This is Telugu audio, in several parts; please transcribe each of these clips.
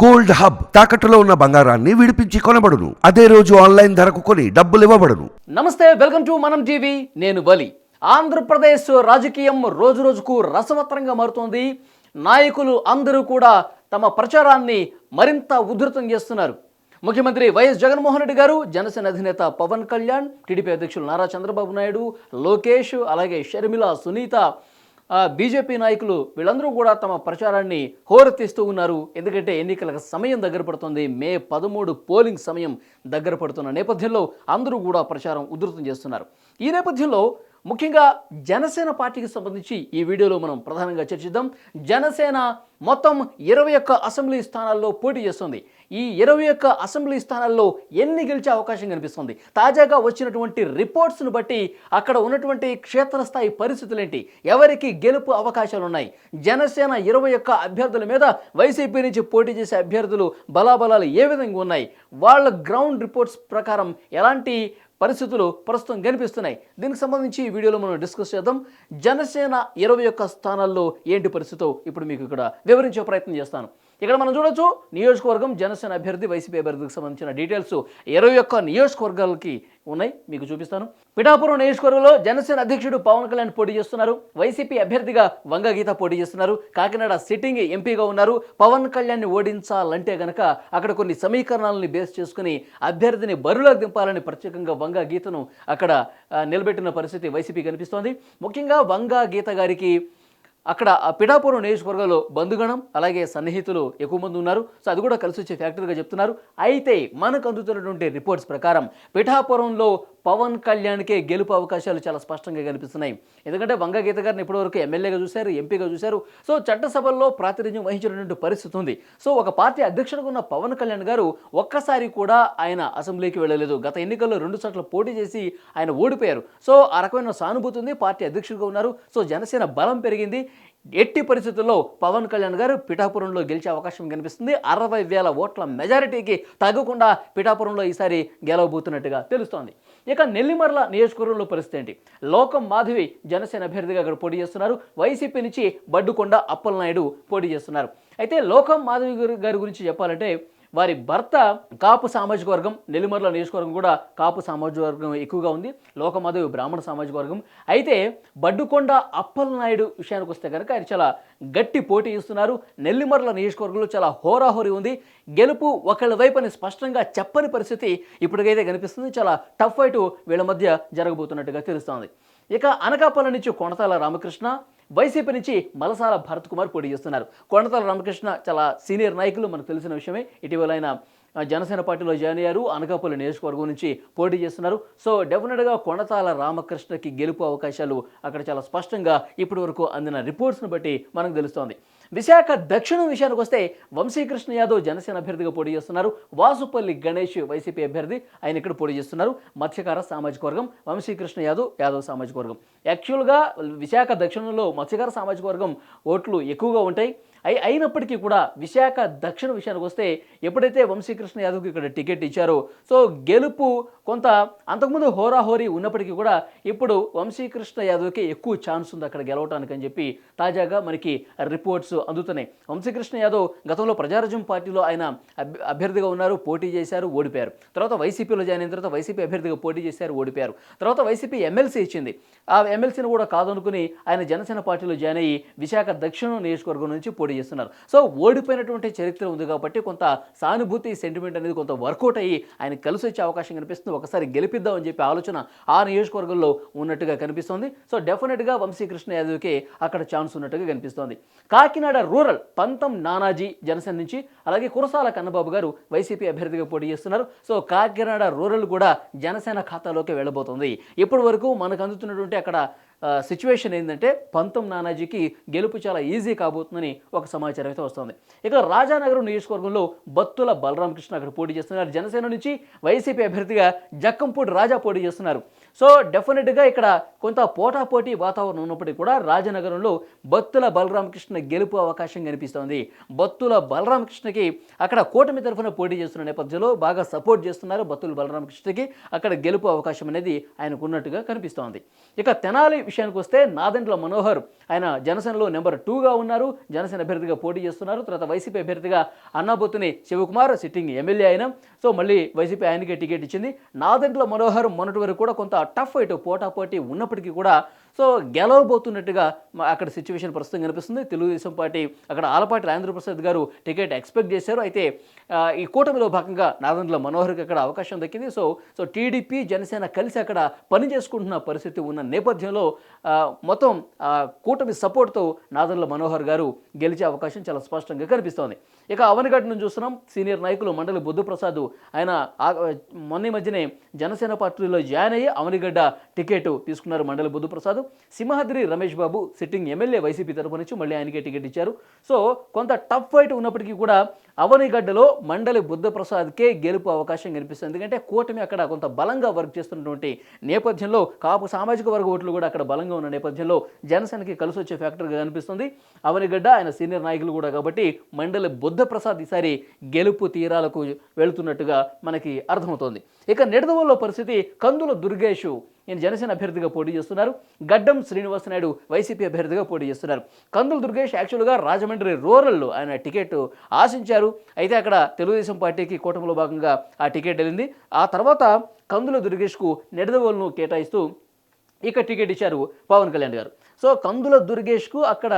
గోల్డ్ హబ్ తాకట్టులో ఉన్న బంగారాన్ని విడిపించి కొనబడును. అదే రోజు ఆన్లైన్ ధరకు కొని డబ్బులు ఇవ్వబడును. నమస్తే వెల్కమ్ టు మనం టీవీ నేను బలి. ఆంధ్రప్రదేశ్ రాజకీయం రోజు రోజుకు రసవత్తరంగా మారుతోంది. నాయకులు అందరూ కూడా తమ ప్రచారాన్ని మరింత ఉధృతం చేస్తున్నారు. ముఖ్యమంత్రి వైఎస్ జగన్మోహన్ రెడ్డి గారు జనసేన అధినేత పవన్ కళ్యాణ్ టీడీపీ అధ్యక్షులు నారా చంద్రబాబు నాయుడు లోకేష్ అలాగే షర్మిల సునీత బీజేపీ నాయకులు వీళ్ళందరూ కూడా తమ ప్రచారాన్ని హోరెత్తిస్తూ ఉన్నారు. ఎందుకంటే ఎన్నికల సమయం దగ్గర పడుతుంది. మే పదమూడు పోలింగ్ సమయం దగ్గర పడుతున్న నేపథ్యంలో అందరూ కూడా ప్రచారం ఉధృతం చేస్తున్నారు. ఈ నేపథ్యంలో ముఖ్యంగా జనసేన పార్టీకి సంబంధించి ఈ వీడియోలో మనం ప్రధానంగా చర్చిద్దాం. జనసేన మొత్తం ఇరవై ఒక్క అసెంబ్లీ స్థానాల్లో పోటీ చేస్తుంది. ఈ ఇరవై ఒక్క అసెంబ్లీ స్థానాల్లో ఎన్ని గెలిచే అవకాశం కనిపిస్తుంది? తాజాగా వచ్చినటువంటి రిపోర్ట్స్ను బట్టి అక్కడ ఉన్నటువంటి క్షేత్రస్థాయి పరిస్థితులు ఏంటి ఎవరికి గెలుపు అవకాశాలు ఉన్నాయి జనసేన ఇరవై ఒక్క అభ్యర్థుల మీద వైసీపీ నుంచి పోటీ చేసే అభ్యర్థులు బలాబలాలు ఏ విధంగా ఉన్నాయి? వాళ్ళ గ్రౌండ్ రిపోర్ట్స్ ప్రకారం ఎలాంటి పరిస్థితులు ప్రస్తుతం కనిపిస్తున్నాయి? దీనికి సంబంధించి ఈ వీడియోలో మనం డిస్కస్ చేద్దాం. జనసేన ఇరవై ఒక్క స్థానాల్లో ఏంటి పరిస్థితో? ఇప్పుడు మీకు ఇక్కడ వివరించే ప్రయత్నం చేస్తాను. ఇక్కడ మనం చూడొచ్చు నియోజకవర్గం జనసేన అభ్యర్థి వైసీపీ అభ్యర్థికి సంబంధించిన డీటెయిల్స్ ఇరవై ఒక్క నియోజకవర్గాలకి ఉన్నాయి మీకు చూపిస్తాను. పిఠాపురం నియోజకవర్గంలో జనసేన అధ్యక్షుడు పవన్ కళ్యాణ్ పోటీ చేస్తున్నారు. వైసీపీ అభ్యర్థిగా వంగ గీత పోటీ చేస్తున్నారు. కాకినాడ సిట్టింగ్ ఎంపీగా ఉన్నారు. పవన్ కళ్యాణ్ని ఓడించాలంటే గనక అక్కడ కొన్ని సమీకరణాలని బేస్ చేసుకుని అభ్యర్థిని బరులకు దింపాలని ప్రత్యేకంగా వంగ గీతను అక్కడ నిలబెట్టిన పరిస్థితి వైసీపీ కనిపిస్తోంది ముఖ్యంగా వంగ గీత గారికి అక్కడ ఆ పిఠాపురం నియోజకవర్గంలో బంధుగణం అలాగే సన్నిహితులు ఎక్కువ మంది ఉన్నారు. సో అది కూడా కలిసి వచ్చే ఫ్యాక్టరీగా చెప్తున్నారు. అయితే మనకు అందుతున్నటువంటి రిపోర్ట్స్ ప్రకారం పిఠాపురంలో పవన్ కళ్యాణ్కే గెలుపు అవకాశాలు చాలా స్పష్టంగా కనిపిస్తున్నాయి. ఎందుకంటే వంగగీత గారిని ఇప్పటివరకు ఎమ్మెల్యేగా చూశారు ఎంపీగా చూశారు. సో చట్టసభల్లో ప్రాతినిధ్యం వహించినటువంటి పరిస్థితి ఉంది. సో ఒక పార్టీ అధ్యక్షుడుగా ఉన్న పవన్ కళ్యాణ్ గారు ఒక్కసారి కూడా ఆయన అసెంబ్లీకి వెళ్ళలేదు. గత ఎన్నికల్లో రెండు చోట్ల పోటీ చేసి ఆయన ఓడిపోయారు. సో ఆ రకమైన సానుభూతి ఉంది. పార్టీ అధ్యక్షుడిగా ఉన్నారు. సో జనసేన బలం పెరిగింది. ఎట్టి పరిస్థితుల్లో పవన్ కళ్యాణ్ గారు పిఠాపురంలో గెలిచే అవకాశం కనిపిస్తుంది. అరవై వేల ఓట్ల మెజారిటీకి తగ్గకుండా పిఠాపురంలో ఈసారి గెలవబోతున్నట్టుగా తెలుస్తోంది. ఇక నెల్లిమర్ల నియోజకవర్గంలో పరిస్థితి ఏంటి? లోకం మాధవి జనసేన అభ్యర్థిగా అక్కడ పోటీ చేస్తున్నారు. వైసీపీ నుంచి బడ్డుకొండ అప్పలనాయుడు పోటీ చేస్తున్నారు. అయితే లోకం మాధవి గారి- గారి గురించి చెప్పాలంటే వారి భర్త కాపు సామాజిక వర్గం నెల్లిమర్ల నియోజకవర్గం కూడా కాపు సామాజిక వర్గం ఎక్కువగా ఉంది. లోకమాధవి బ్రాహ్మణ సామాజిక వర్గం. అయితే బడ్డుకొండ అప్పలనాయుడు విషయానికి వస్తే కనుక ఆయన చాలా గట్టి పోటీ ఇస్తున్నారు నెల్లిమర్ల నియోజకవర్గంలో చాలా హోరాహోరీ ఉంది. గెలుపు ఒకళ్ళ వైపుని స్పష్టంగా చెప్పని పరిస్థితి ఇప్పటికైతే కనిపిస్తుంది. చాలా టఫ్ ఫైట్ వీళ్ళ మధ్య జరగబోతున్నట్టుగా తెలుస్తోంది. ఇక అనకాపల్లి నుంచి కొనతాల రామకృష్ణ వైసీపీ నుంచి మలసాల భరత్ కుమార్ పోటీ చేస్తున్నారు. కొనతాల రామకృష్ణ చాలా సీనియర్ నాయకులు మనకు తెలిసిన విషయమే. ఇటీవల ఆయన జనసేన పార్టీలో జాయిన్ అయ్యారు. అనకాపల్లి నియోజకవర్గం నుంచి పోటీ చేస్తున్నారు. సో డెఫినెట్గా కొనతాల రామకృష్ణకి గెలుపు అవకాశాలు అక్కడ చాలా స్పష్టంగా ఇప్పటి వరకు అందిన రిపోర్ట్స్ను బట్టి మనకు తెలుస్తోంది. విశాఖ దక్షిణం విషయానికి వస్తే వంశీకృష్ణ యాదవ్ జనసేన అభ్యర్థిగా పోటీ చేస్తున్నారు. వాసుపల్లి గణేష్ వైసీపీ అభ్యర్థి ఆయన ఇక్కడ పోటీ చేస్తున్నారు. మత్స్యకార సామాజిక వర్గం వంశీకృష్ణ యాదవ్ యాదవ్ సామాజిక వర్గం. యాక్చువల్గా విశాఖ దక్షిణంలో మత్స్యకార సామాజిక వర్గం ఓట్లు ఎక్కువగా ఉంటాయి. అయి అయినప్పటికీ కూడా విశాఖ దక్షిణ విషయానికి వస్తే ఎప్పుడైతే వంశీకృష్ణ యాదవ్కి ఇక్కడ టికెట్ ఇచ్చారో సో గెలుపు కొంత అంతకుముందు హోరాహోరీ ఉన్నప్పటికీ కూడా ఇప్పుడు వంశీకృష్ణ యాదవ్కి ఎక్కువ ఛాన్స్ ఉంది అక్కడ గెలవటానికి అని చెప్పి తాజాగా మనకి రిపోర్ట్స్ అందుతున్నాయి. వంశీకృష్ణ యాదవ్ గతంలో ప్రజారాజ్యం పార్టీలో ఆయన అభ్యర్థిగా ఉన్నారు పోటీ చేశారు ఓడిపోయారు. తర్వాత వైసీపీలో జాయిన్ అయిన తర్వాత వైసీపీ అభ్యర్థిగా పోటీ చేశారు ఓడిపోయారు. తర్వాత వైసీపీ ఎమ్మెల్సీ ఇచ్చింది. ఆ ఎమ్మెల్సీని కూడా కాదనుకుని ఆయన జనసేన పార్టీలో జాయిన్ అయ్యి విశాఖ దక్షిణ నియోజకవర్గం నుంచి పోటీ చేస్తున్నారు. సో ఓడిపోయినటువంటి చరిత్ర ఉంది కాబట్టి కొంత సానుభూతి సెంటిమెంట్ అనేది కొంత వర్కౌట్ అయ్యి ఆయన కలిసి వచ్చే అవకాశం కనిపిస్తుంది. ఒకసారి గెలిపిద్దామని చెప్పి ఆలోచన ఆ నియోజకవర్గంలో ఉన్నట్టుగా కనిపిస్తోంది. సో డెఫినెట్గా వంశీకృష్ణ యాదవ్కి అక్కడ ఛాన్స్ ఉన్నట్టుగా కనిపిస్తోంది. కాకినాడ రూరల్ పంతం నానాజీ జనసేన నుంచి అలాగే కురసాల కన్నబాబు గారు వైసీపీ అభ్యర్థిగా పోటీ చేస్తున్నారు. సో కాకినాడ రూరల్ కూడా జనసేన ఖాతాలోకి వెళ్ళబోతుంది. ఇప్పటి వరకు మనకు అందుతున్నటువంటి అక్కడ సిచ్యువేషన్ ఏంటంటే పంతం నానాజీకి గెలుపు చాలా ఈజీ కాబోతుందని ఒక సమాచారం అయితే వస్తుంది. ఇక రాజానగరం నియోజకవర్గంలో బత్తుల బలరామకృష్ణ అక్కడ పోటీ చేస్తున్నారు. జనసేన నుంచి వైసీపీ అభ్యర్థిగా జక్కంపూడి రాజా పోటీ చేస్తున్నారు. సో డెఫినెట్గా ఇక్కడ కొంత పోటాపోటీ వాతావరణం ఉన్నప్పటికీ కూడా రాజనగరంలో బత్తుల బలరామకృష్ణ గెలుపు అవకాశం కనిపిస్తోంది. బత్తుల బలరామకృష్ణకి అక్కడ కూటమి తరఫున పోటీ చేస్తున్న నేపథ్యంలో బాగా సపోర్ట్ చేస్తున్నారు బత్తుల బలరామకృష్ణకి. అక్కడ గెలుపు అవకాశం అనేది ఆయనకు ఉన్నట్టుగా కనిపిస్తోంది. ఇక తెనాలి విషయానికి వస్తే నాదెండ్ల మనోహర్ ఆయన జనసేనలో నెంబర్ టూగా ఉన్నారు. జనసేన అభ్యర్థిగా పోటీ చేస్తున్నారు. తర్వాత వైసీపీ అభ్యర్థిగా అన్నాబొత్తుని శివకుమార్ సిట్టింగ్ ఎమ్మెల్యే అయిన సో మళ్ళీ వైసీపీ ఆయనకే టికెట్ ఇచ్చింది. నాదెండ్ల మనోహర్ మొన్నటి వరకు కూడా కొంత టఫ్ ఫైట్ పోటాపోటీ ఉన్నప్పటికీ కూడా సో గెలవబోతున్నట్టుగా అక్కడ సిచ్యువేషన్ ప్రస్తుతం కనిపిస్తుంది. తెలుగుదేశం పార్టీ అక్కడ ఆలపాటి రాజేంద్రప్రసాద్ గారు టికెట్ ఎక్స్పెక్ట్ చేశారు. అయితే ఈ కూటమిలో భాగంగా నాదండ్ల మనోహర్కి అక్కడ అవకాశం దక్కింది. సో సో టీడీపీ జనసేన కలిసి అక్కడ పని చేసుకుంటున్న పరిస్థితి ఉన్న నేపథ్యంలో మొత్తం కూటమి సపోర్ట్తో నాదండ్ల మనోహర్ గారు గెలిచే అవకాశం చాలా స్పష్టంగా కనిపిస్తోంది. ఇక అవనిగడ్ నుంచి చూస్తున్నాం. సీనియర్ నాయకులు మండలి బుద్ధప్రసాద్ ఆయన మొన్న ఈ మధ్యనే జనసేన పార్టీలో జాయిన్ అయ్యి అవనిగడ్డ టికెట్ తీసుకున్నారు Mandali Buddhaprasad. Simhadri Ramesh Babu sitting MLA YCP తరపు నుంచి మళ్ళీ ఆయనకే టికెట్ ఇచ్చారు. సో కొంత టఫ్ ఫైట్ ఉన్నప్పటికీ కూడా అవనిగడ్డలో మండలి బుద్ధప్రసాద్కే గెలుపు అవకాశం కనిపిస్తుంది. ఎందుకంటే కూటమి అక్కడ కొంత బలంగా వర్క్ చేస్తున్నటువంటి నేపథ్యంలో కాపు సామాజిక వర్గ ఓట్లు కూడా అక్కడ బలంగా ఉన్న నేపథ్యంలో జనసేనకి కలిసి వచ్చే ఫ్యాక్టర్గా కనిపిస్తుంది. అవనిగడ్డ ఆయన సీనియర్ నాయకులు కూడా కాబట్టి మండలి బుద్ధప్రసాద్ ఈసారి గెలుపు తీరాలకు వెళుతున్నట్టుగా మనకి అర్థమవుతోంది. ఇక నిడదవోలో పరిస్థితి కందుల దుర్గేష్. ఈయన జనసేన అభ్యర్థిగా పోటీ చేస్తున్నారు. గడ్డం శ్రీనివాసనాయుడు వైసీపీ అభ్యర్థిగా పోటీ చేస్తున్నారు. కందుల దుర్గేష్ యాక్చువల్గా రాజమండ్రి రూరల్లో ఆయన టికెట్ ఆశించారు. అయితే అక్కడ తెలుగుదేశం పార్టీకి కూటమిలో భాగంగా ఆ టికెట్ వెళ్ళింది. ఆ తర్వాత కందుల దుర్గేష్కు నిడదవోలును కేటాయిస్తూ ఇక టికెట్ ఇచ్చారు పవన్ కళ్యాణ్ గారు. సో కందుల దుర్గేష్కు అక్కడ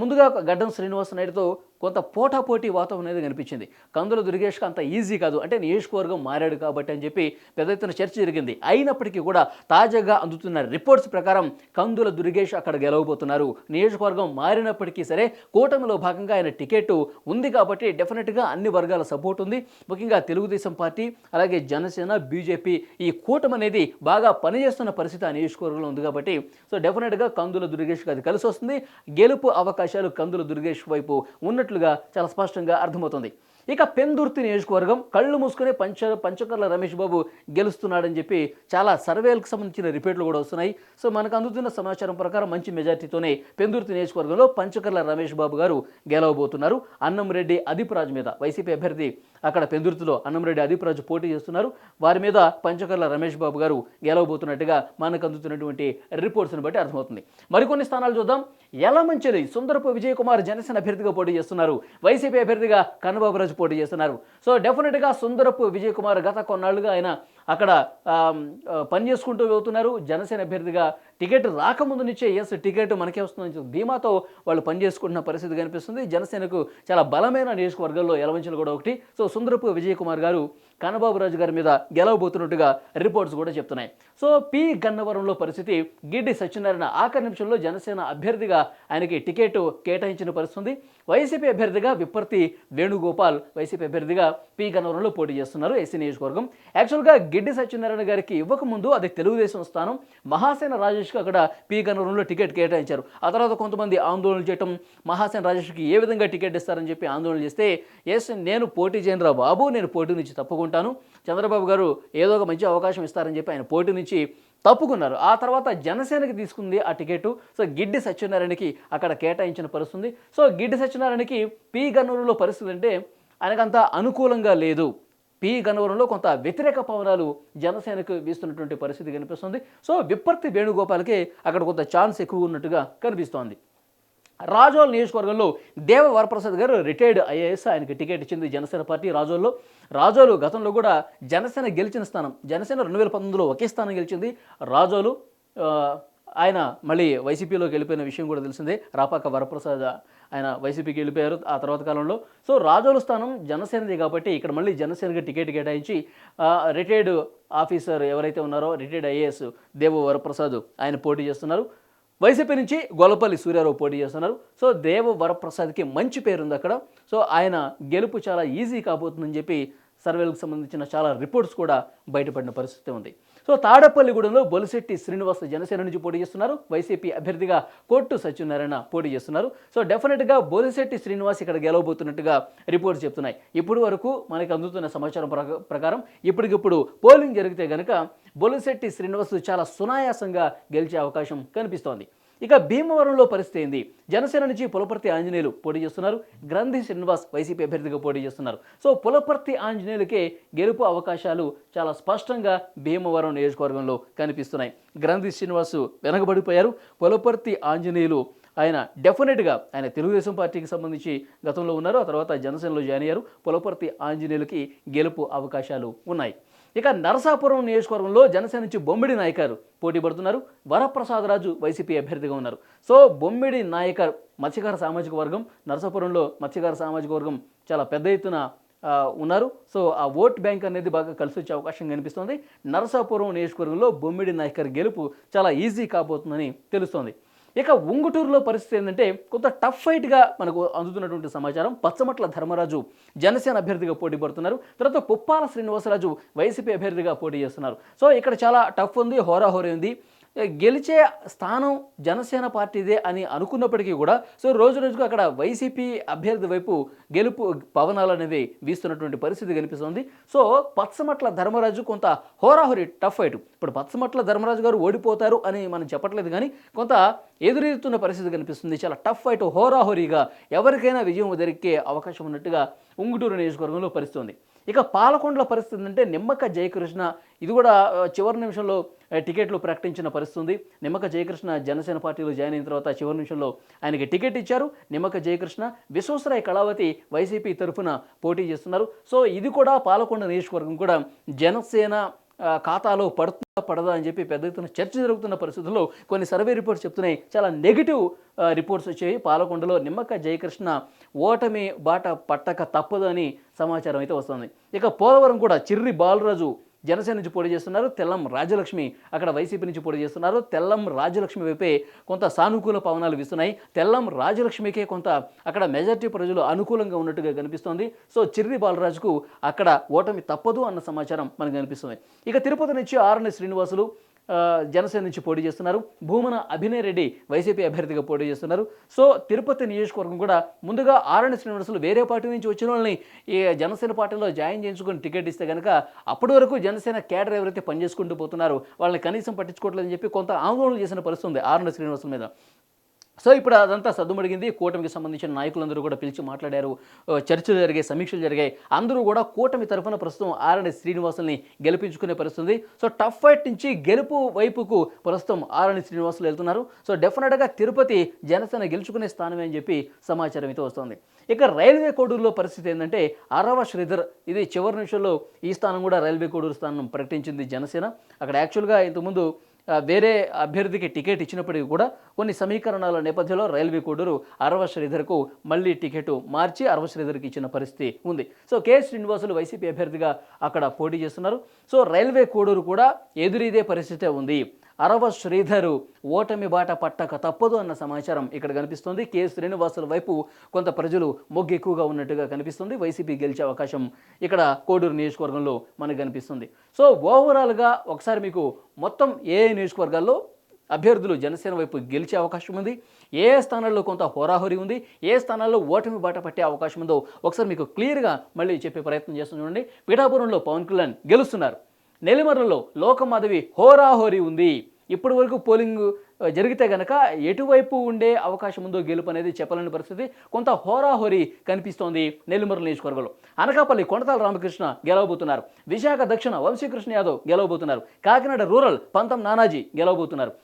ముందుగా గడ్డం శ్రీనివాస నాయుడుతో కొంత పోటాపోటీ వాతావరణం అనేది కనిపించింది. కందుల దుర్గేష్కి అంత ఈజీ కాదు. అంటే నియోజకవర్గం మారాడు కాబట్టి అని చెప్పి పెద్ద ఎత్తున చర్చ జరిగింది. అయినప్పటికీ కూడా తాజాగా అందుతున్న రిపోర్ట్స్ ప్రకారం కందుల దుర్గేష్ అక్కడ గెలవబోతున్నారు. నియోజకవర్గం మారినప్పటికీ సరే కూటమిలో భాగంగా ఆయన టికెట్ ఉంది కాబట్టి డెఫినెట్గా అన్ని వర్గాల సపోర్ట్ ఉంది. ముఖ్యంగా తెలుగుదేశం పార్టీ అలాగే జనసేన బీజేపీ ఈ కూటమి అనేది బాగా పనిచేస్తున్న పరిస్థితి ఆ నియోజకవర్గంలో ఉంది కాబట్టి సో డెఫినెట్గా కందుల దుర్గేష్కి అది కలిసి వస్తుంది గెలుపు అవకాశాలు కందుల దుర్గేష్ వైపు ఉన్నట్లు ఉన్నట్లుగా చాలా స్పష్టంగా అర్థమవుతుంది. ఇక పెందుర్తి నియోజకవర్గం కళ్ళు మూసుకునే పంచ పంచకర్ల రమేష్ బాబు గెలుస్తున్నాడని చెప్పి చాలా సర్వేలకు సంబంధించిన రిపోర్ట్లు కూడా వస్తున్నాయి. సో మనకు అందుతున్న సమాచారం ప్రకారం మంచి మెజార్టీతోనే పెందుర్తి నియోజకవర్గంలో పంచకర్ల రమేష్ బాబు గారు గెలవబోతున్నారు. అన్నం రెడ్డి అదిపురాజు మీద వైసీపీ అభ్యర్థి అక్కడ పెందుర్తిలో అన్నంరెడ్డి అదిపురాజు పోటీ చేస్తున్నారు. వారి మీద పంచకర్ల రమేష్ బాబు గారు గెలవబోతున్నట్టుగా మనకు అందుతున్నటువంటి రిపోర్ట్స్ని బట్టి అర్థమవుతుంది. మరికొన్ని స్థానాలు చూద్దాం. యలమంచిలి సుందరపు విజయ్ కుమార్ జనసేన అభ్యర్థిగా పోటీ చేస్తున్నారు. వైసీపీ అభ్యర్థిగా కన్నబాబురాజు పోటీ చేస్తున్నారు. సో డెఫినెట్గా సుందరపు విజయ్ కుమార్ గత కొన్నాళ్ళుగా ఆయన అక్కడ పని చేసుకుంటూ వెళ్తున్నారు. జనసేన అభ్యర్థిగా టికెట్ రాకముందు నుంచే ఎస్ టికెట్ మనకే వస్తుందని చెప్పి ధీమాతో వాళ్ళు పని చేసుకుంటున్న పరిస్థితి కనిపిస్తుంది. జనసేనకు చాలా బలమైన నియోజకవర్గాల్లో ఎలవంచలు కూడా ఒకటి. సో సుందరపు విజయ్ కుమార్ గారు కన్నబాబు రాజు గారి మీద గెలవబోతున్నట్టుగా రిపోర్ట్స్ కూడా చెప్తున్నాయి. So P. గన్నవరంలో పరిస్థితి గిడ్డి సత్యనారాయణ ఆఖరి నిమిషంలో జనసేన అభ్యర్థిగా ఆయనకి టికెట్ కేటాయించిన పరిస్థితి ఉంది వైసీపీ అభ్యర్థిగా విప్పర్తి వేణుగోపాల్ వైసీపీ అభ్యర్థిగా పి. గన్నవరంలో పోటీ చేస్తున్నారు ఎస్సీ నియోజకవర్గం. యాక్చువల్గా గిడ్డి సత్యనారాయణ గారికి ఇవ్వకముందు అది తెలుగుదేశం స్థానం. మహాసేన రాజేష్కి అక్కడ పి. గన్నవరంలో టికెట్ కేటాయించారు. ఆ తర్వాత కొంతమంది ఆందోళన చేయటం మహాసేన రాజేష్కి ఏ విధంగా టికెట్ ఇస్తారని చెప్పి ఆందోళన చేస్తే ఎస్ నేను పోటీ చేయను రా బాబు నేను పోటీ నుంచి ఉంటాను. చంద్రబాబు గారు ఏదో ఒక మంచి అవకాశం ఇస్తారని చెప్పి ఆయన పోటీ నుంచి తప్పుకున్నారు. ఆ తర్వాత జనసేనకి తీసుకుంది ఆ టికెట్ సో గిడ్డి సత్యనారాయణకి అక్కడ కేటాయించిన పరిస్థితుంది. సో గిడ్డి సత్యనారాయణకి పి. గన్నూరులో పరిస్థితి అంటే ఆయనకంత అనుకూలంగా లేదు. పి. గన్నవరంలో కొంత వ్యతిరేక పవనాలు జనసేనకు వీస్తున్నటువంటి పరిస్థితి కనిపిస్తుంది. సో విప్పర్తి వేణుగోపాల్కి అక్కడ కొంత ఛాన్స్ ఎక్కువ ఉన్నట్టుగా కనిపిస్తోంది. రాజోల్ నియోజకవర్గంలో దేవ వరప్రసాద్ గారు రిటైర్డ్ ఐఏఎస్ ఆయనకి టికెట్ ఇచ్చింది జనసేన పార్టీ రాజోల్లో. రాజోలు గతంలో కూడా జనసేన గెలిచిన స్థానం జనసేన రెండు వేల పంతొమ్మిదిలో ఒకే స్థానం గెలిచింది. రాజోలు ఆయన మళ్ళీ వైసీపీలోకి వెళ్ళిపోయిన విషయం కూడా తెలిసిందే. రాపాక వరప్రసాద్ ఆయన వైసీపీకి వెళ్ళిపోయారు ఆ తర్వాత కాలంలో. సో రాజోలు స్థానం జనసేనది కాబట్టి ఇక్కడ మళ్ళీ జనసేనకి టికెట్ కేటాయించి రిటైర్డ్ ఆఫీసర్ ఎవరైతే ఉన్నారో రిటైర్డ్ ఐఏఎస్ దేవ వరప్రసాద్ ఆయన పోటీ చేస్తున్నారు. వైసీపీ నుంచి గొల్లపల్లి సూర్యారావు పోటీ చేస్తున్నారు. సో దేవ వరప్రసాద్కి మంచి పేరుంది అక్కడ. సో ఆయన గెలుపు చాలా ఈజీ కాబోతుందని చెప్పి సర్వేలకు సంబంధించిన చాలా రిపోర్ట్స్ కూడా బయటపడిన పరిస్థితి ఉంది. సో తాడపల్లిగూడెంలో బొలిశెట్టి శ్రీనివాస్ జనసేన నుంచి పోటీ చేస్తున్నారు. వైసీపీ అభ్యర్థిగా కోట్టు సత్యనారాయణ పోటీ చేస్తున్నారు. సో డెఫినెట్గా బొలిశెట్టి శ్రీనివాస్ ఇక్కడ గెలవబోతున్నట్టుగా రిపోర్ట్స్ చెప్తున్నాయి. ఇప్పటి వరకు మనకు అందుతున్న సమాచారం ప్రకారం ఇప్పటికిప్పుడు పోలింగ్ జరిగితే గనక బొలిశెట్టి శ్రీనివాస్ చాలా సునాయాసంగా గెలిచే అవకాశం కనిపిస్తోంది. ఇక భీమవరంలో పరిస్థితి ఏంది? జనసేన నుంచి పులపర్తి ఆంజనేయులు పోటీ చేస్తున్నారు. గ్రంథి శ్రీనివాస్ వైసీపీ అభ్యర్థిగా పోటీ చేస్తున్నారు. సో పులపర్తి ఆంజనేయులకే గెలుపు అవకాశాలు చాలా స్పష్టంగా భీమవరం నియోజకవర్గంలో కనిపిస్తున్నాయి. గ్రంథి శ్రీనివాస్ వెనకబడిపోయారు. పులపర్తి ఆంజనేయులు ఆయన డెఫినెట్గా ఆయన తెలుగుదేశం పార్టీకి సంబంధించి గతంలో ఉన్నారు. ఆ తర్వాత జనసేనలో జాయిన్ అయ్యారు. పులపర్తి ఆంజనేయులకి గెలుపు అవకాశాలు ఉన్నాయి. ఇక నరసాపురం నియోజకవర్గంలో జనసేన నుంచి బొమ్మిడి నాయకర్ పోటీ పడుతున్నారు. వరప్రసాదరాజు వైసీపీ అభ్యర్థిగా ఉన్నారు. సో బొమ్మిడి నాయకర్ మత్స్యకార సామాజిక వర్గం నరసాపురంలో మత్స్యకార సామాజిక వర్గం చాలా పెద్ద ఎత్తున ఉన్నారు. సో ఆ ఓట్ బ్యాంక్ అనేది బాగా కలిసి వచ్చే అవకాశం కనిపిస్తుంది. నరసాపురం నియోజకవర్గంలో బొమ్మిడి నాయకర్ గెలుపు చాలా ఈజీ కాబోతుందని తెలుస్తోంది. ఇక ఉంగుటూరులో పరిస్థితి ఏంటంటే కొంత టఫ్ ఫైట్గా మనకు అందుతున్నటువంటి సమాచారం. పచ్చమట్ల ధర్మరాజు జనసేన అభ్యర్థిగా పోటీ పడుతున్నారు. తర్వాత పుప్పాల శ్రీనివాసరాజు వైసీపీ అభ్యర్థిగా పోటీ చేస్తున్నారు. సో ఇక్కడ చాలా టఫ్ ఉంది హోరాహోరీ ఉంది. గెలిచే స్థానం జనసేన పార్టీదే అని అనుకున్నప్పటికీ కూడా సో రోజు రోజుకు అక్కడ వైసీపీ అభ్యర్థి వైపు గెలుపు పవనాలు అనేవి వీస్తున్నటువంటి పరిస్థితి కనిపిస్తుంది. సో పచ్చమట్ల ధర్మరాజు కొంత హోరాహోరీ టఫ్ ఫైట్ ఇప్పుడు పచ్చమట్ల ధర్మరాజు గారు ఓడిపోతారు అని మనం చెప్పట్లేదు కానీ కొంత ఎదురెదుతున్న పరిస్థితి కనిపిస్తుంది. చాలా టఫ్ ఫైట్ హోరాహోరీగా ఎవరికైనా విజయం దొరికే అవకాశం ఉన్నట్టుగా ఉంగుటూరు నియోజకవర్గంలో పరిస్థితి ఉంది. ఇక పాలకొండల పరిస్థితి అంటే నిమ్మక జయకృష్ణ ఇది కూడా చివరి నిమిషంలో టికెట్లు ప్రకటించిన పరిస్థితి ఉంది. నిమ్మక జయకృష్ణ జనసేన పార్టీలో జాయిన్ అయిన తర్వాత చివరి నిమిషంలో ఆయనకి టికెట్ ఇచ్చారు. నిమ్మక జయకృష్ణ విశ్వసరాయ్ కళావతి వైసీపీ తరఫున పోటీ చేస్తున్నారు. సో ఇది కూడా పాలకొండ నియోజకవర్గం కూడా జనసేన ఖాతాలో పడుతుందా పడదా అని చెప్పి పెద్ద ఎత్తున చర్చ జరుగుతున్న పరిస్థితుల్లో కొన్ని సర్వే రిపోర్ట్స్ చెప్తున్నాయి. చాలా నెగిటివ్ రిపోర్ట్స్ వచ్చాయి. పాలకొండలో నిమ్మక జయకృష్ణ ఓటమి బాట పట్టక తప్పదు అని సమాచారం అయితే వస్తుంది. ఇక పోలవరం కూడా చిర్రి బాలరాజు జనసేన నుంచి పోటీ చేస్తున్నారు. తెల్లం రాజలక్ష్మి అక్కడ వైసీపీ నుంచి పోటీ చేస్తున్నారు. తెల్లం రాజలక్ష్మి వైపే కొంత సానుకూల పవనాలు వీస్తున్నాయి. తెల్లం రాజలక్ష్మికే కొంత అక్కడ మెజార్టీ ప్రజలు అనుకూలంగా ఉన్నట్టుగా కనిపిస్తోంది. సో చిర్రి బాలరాజుకు అక్కడ ఓటమి తప్పదు అన్న సమాచారం మనకు కనిపిస్తుంది. ఇక తిరుపతి నుంచి ఆర్ఎన్ శ్రీనివాసులు జనసేన నుంచి పోటీ చేస్తున్నారు. భూమన అభినయ్ రెడ్డి వైసీపీ అభ్యర్థిగా పోటీ చేస్తున్నారు. సో తిరుపతి నియోజకవర్గం కూడా ముందుగా ఆరణి శ్రీనివాసులు వేరే పార్టీ నుంచి వచ్చిన వాళ్ళని ఈ జనసేన పార్టీలో జాయిన్ చేయించుకొని టికెట్ ఇస్తే కనుక అప్పటి వరకు జనసేన కేడర్ ఎవరైతే పనిచేసుకుంటూ పోతున్నారో వాళ్ళని కనీసం పట్టించుకోవట్లేదని చెప్పి కొంత ఆందోళన చేసిన పరిస్థితి ఉంది ఆరణి శ్రీనివాసుల మీద. సో ఇప్పుడు అదంతా సద్దుమడిగింది. కూటమికి సంబంధించిన నాయకులందరూ కూడా పిలిచి మాట్లాడారు. చర్చలు జరిగాయి సమీక్షలు జరిగాయి. అందరూ కూడా కూటమి తరఫున ప్రస్తుతం ఆర్ఎన్ శ్రీనివాసుల్ని గెలిపించుకునే పరిస్థితి సో టఫ్ ఫైట్ నుంచి గెలుపు వైపుకు ప్రస్తుతం ఆర్ఎన్ శ్రీనివాసులు వెళ్తున్నారు. సో డెఫినెట్గా తిరుపతి జనసేన గెలుచుకునే స్థానమే అని చెప్పి సమాచారం అయితే వస్తుంది. ఇక రైల్వే కోడూరులో పరిస్థితి ఏంటంటే అరవ శ్రీధర్ ఇది చివరి నిమిషంలో ఈ స్థానం కూడా రైల్వే కోడూరు స్థానం ప్రకటించింది జనసేన. అక్కడ యాక్చువల్గా ఇంతకుముందు వేరే అభ్యర్థికి టికెట్ ఇచ్చినప్పటికీ కూడా కొన్ని సమీకరణాల నేపథ్యంలో రైల్వే కోడూరు అరవ శ్రీధర్కు మళ్ళీ టికెట్ మార్చి అరవ శ్రీధర్కి ఇచ్చిన పరిస్థితి ఉంది. సో కె శ్రీనివాసులు వైసీపీ అభ్యర్థిగా అక్కడ పోటీ చేస్తున్నారు. సో రైల్వే కోడూరు కూడా ఎదురీదే పరిస్థితే ఉంది. అరవ శ్రీధరు ఓటమి బాట పట్టక తప్పదు అన్న సమాచారం ఇక్కడ కనిపిస్తుంది. కె. శ్రీనివాసుల వైపు కొంత ప్రజలు మొగ్గు ఎక్కువగా ఉన్నట్టుగా కనిపిస్తుంది. వైసీపీ గెలిచే అవకాశం ఇక్కడ కోడూరు నియోజకవర్గంలో మనకు కనిపిస్తుంది. సో ఓవరాల్గా ఒకసారి మీకు మొత్తం ఏ నియోజకవర్గాల్లో అభ్యర్థులు జనసేన వైపు గెలిచే అవకాశం ఉంది? ఏ స్థానాల్లో కొంత హోరాహోరీ ఉంది? ఏ స్థానాల్లో ఓటమి బాట పట్టే అవకాశం ఉందో ఒకసారి మీకు క్లియర్గా మళ్ళీ చెప్పే ప్రయత్నం చేస్తుంది చూడండి. పిఠాపురంలో పవన్ కళ్యాణ్ గెలుస్తున్నారు. నెల్లిమర్లలో లోకమాధవి హోరాహోరీ ఉంది. ఇప్పటి వరకు పోలింగ్ జరిగితే గనక ఎటువైపు ఉండే అవకాశం ఉందో గెలుపు అనేది చెప్పలేని పరిస్థితి. కొంత హోరాహోరీ కనిపిస్తోంది నెల్లిమర్ల నియోజకవర్గంలో. అనకాపల్లి కొండతాల రామకృష్ణ గెలవబోతున్నారు. విశాఖ దక్షిణ వంశీకృష్ణ యాదవ్ గెలవబోతున్నారు. కాకినాడ రూరల్ పంతం నానాజీ గెలవబోతున్నారు.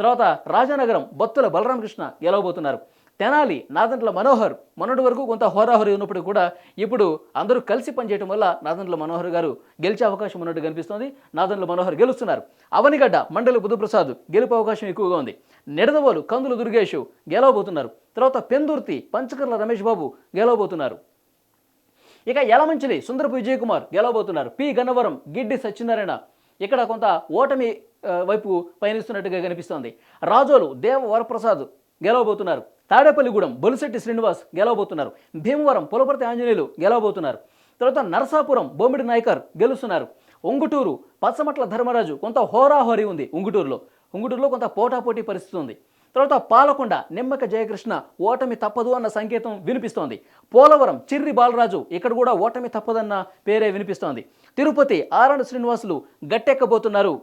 తర్వాత రాజానగరం బొత్తుల బలరామకృష్ణ గెలవబోతున్నారు. తెనాలి నాదంట్ల మనోహర్. మొన్నటి వరకు కొంత హోరాహోరీ ఉన్నప్పుడు కూడా ఇప్పుడు అందరూ కలిసి పనిచేయడం వల్ల నాదంట్ల మనోహర్ గారు గెలిచే అవకాశం ఉన్నట్టు కనిపిస్తోంది. నాదంట్ల మనోహర్ గెలుస్తున్నారు. అవనిగడ్డ మండలి బుద్ధప్రసాద్ గెలుపు అవకాశం ఎక్కువగా ఉంది. నిడదవోలు కందులు దుర్గేష్ గెలవబోతున్నారు. తర్వాత పెందుర్తి పంచకర్ల రమేష్ బాబు గెలవబోతున్నారు. ఇక యలమంచిలి సుందరపు విజయ్ కుమార్ గెలవబోతున్నారు. పి. గన్నవరం గిడ్డి సత్యనారాయణ ఇక్కడ కొంత ఓటమి వైపు పయనిస్తున్నట్టుగా కనిపిస్తోంది. రాజోలు దేవ వరప్రసాద్ గెలవబోతున్నారు. తాడేపల్లిగూడెం బొలిశెట్టి శ్రీనివాస్ గెలవబోతున్నారు. భీమవరం పులపర్తి ఆంజనేయులు గెలవబోతున్నారు. తర్వాత నరసాపురం బొమ్మిడి నాయకర్ గెలుస్తున్నారు. ఉంగుటూరు పచ్చమట్ల ధర్మరాజు కొంత హోరాహోరీ ఉంది ఉంగుటూరులో. ఉంగుటూరులో కొంత పోటాపోటీ పరిస్థితి ఉంది. తర్వాత పాలకొండ నిమ్మక జయకృష్ణ ఓటమి తప్పదు అన్న సంకేతం వినిపిస్తోంది. పోలవరం చిర్రి బాలరాజు ఇక్కడ కూడా ఓటమి తప్పదన్న పేరే వినిపిస్తోంది. తిరుపతి ఆరణ శ్రీనివాసులు గట్టెక్కబోతున్నారు.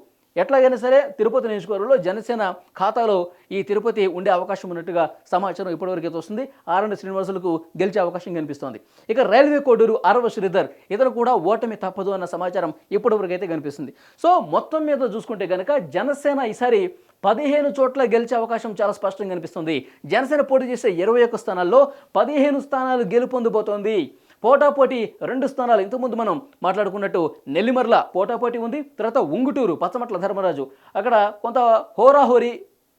ఎట్లాగైనా సరే తిరుపతి నియోజకవర్గంలో జనసేన ఖాతాలో ఈ తిరుపతి ఉండే అవకాశం ఉన్నట్టుగా సమాచారం ఇప్పటివరకు అయితే వస్తుంది. ఆరణ్ శ్రీనివాసులకు గెలిచే అవకాశం కనిపిస్తోంది. ఇక రైల్వే కోడూరు అరవ శ్రీధర్ ఇతను కూడా ఓటమి తప్పదు అన్న సమాచారం ఇప్పటివరకు అయితే కనిపిస్తుంది. సో మొత్తం మీద చూసుకుంటే కనుక జనసేన ఈసారి పదిహేను చోట్ల గెలిచే అవకాశం చాలా స్పష్టంగా కనిపిస్తుంది. జనసేన పోటీ చేసే ఇరవై ఒక్క స్థానాల్లో పదిహేను స్థానాలు గెలుపొందబోతోంది. పోటాపోటీ రెండు స్థానాలు. ఇంతకుముందు మనం మాట్లాడుకున్నట్టు నెల్లిమర్ల పోటాపోటీ ఉంది తర్వాత ఉంగుటూరు పచ్చమట్ల ధర్మరాజు. అక్కడ కొంత హోరాహోరీ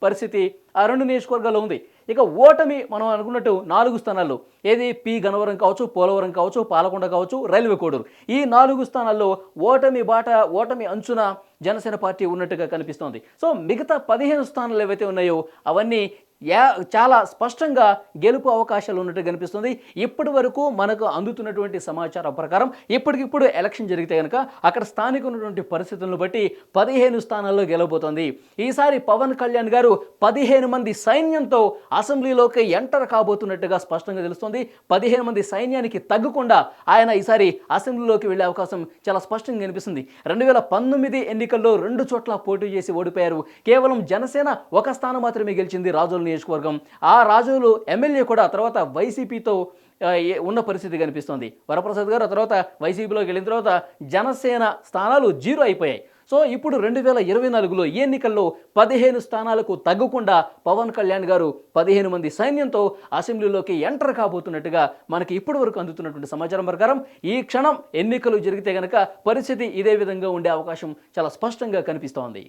పరిస్థితి ఆ రెండు నియోజకవర్గాల్లో ఉంది. ఇక ఓటమి మనం అనుకున్నట్టు నాలుగు స్థానాల్లో. ఏది పి గనవరం కావచ్చు పోలవరం కావచ్చు పాలకొండ కావచ్చు రైల్వే కోడూరు. ఈ నాలుగు స్థానాల్లో ఓటమి బాట ఓటమి అంచున జనసేన పార్టీ ఉన్నట్టుగా కనిపిస్తోంది. సో మిగతా పదిహేను స్థానాలు ఏవైతే ఉన్నాయో అవన్నీ యా చాలా స్పష్టంగా గెలుపు అవకాశాలు ఉన్నట్టు కనిపిస్తుంది. ఇప్పటి వరకు మనకు అందుతున్నటువంటి సమాచారం ప్రకారం ఇప్పటికిప్పుడు ఎలక్షన్ జరిగితే కనుక అక్కడ స్థానిక ఉన్నటువంటి పరిస్థితులను బట్టి పదిహేను స్థానాల్లో గెలవబోతోంది. ఈసారి పవన్ కళ్యాణ్ గారు పదిహేను మంది సైన్యంతో అసెంబ్లీలోకి ఎంటర్ కాబోతున్నట్టుగా స్పష్టంగా తెలుస్తుంది. పదిహేను మంది సైన్యానికి తగ్గకుండా ఆయన ఈసారి అసెంబ్లీలోకి వెళ్ళే అవకాశం చాలా స్పష్టంగా కనిపిస్తుంది. రెండు వేల పంతొమ్మిది ఎన్నికల్లో రెండు చోట్ల పోటీ చేసి ఓడిపోయారు. కేవలం జనసేన ఒక స్థానం మాత్రమే గెలిచింది రాజులని. నియోజకవర్గం. ఆ రాజోలు ఎమ్మెల్యే కూడా తర్వాత వైసీపీతో ఉన్న పరిస్థితి కనిపిస్తోంది. వరప్రసాద్ గారు తర్వాత వైసీపీలోకి వెళ్ళిన తర్వాత జనసేన స్థానాలు జీరో అయిపోయాయి. సో ఇప్పుడు రెండు వేల ఇరవై నాలుగులో ఈ ఎన్నికల్లో పదిహేను స్థానాలకు తగ్గకుండా పవన్ కళ్యాణ్ గారు పదిహేను మంది సైన్యంతో అసెంబ్లీలోకి ఎంటర్ కాబోతున్నట్టుగా మనకి ఇప్పటి వరకు అందుతున్నటువంటి సమాచారం ప్రకారం ఈ క్షణం ఎన్నికలు జరిగితే గనక పరిస్థితి ఇదే విధంగా ఉండే అవకాశం చాలా స్పష్టంగా కనిపిస్తోంది.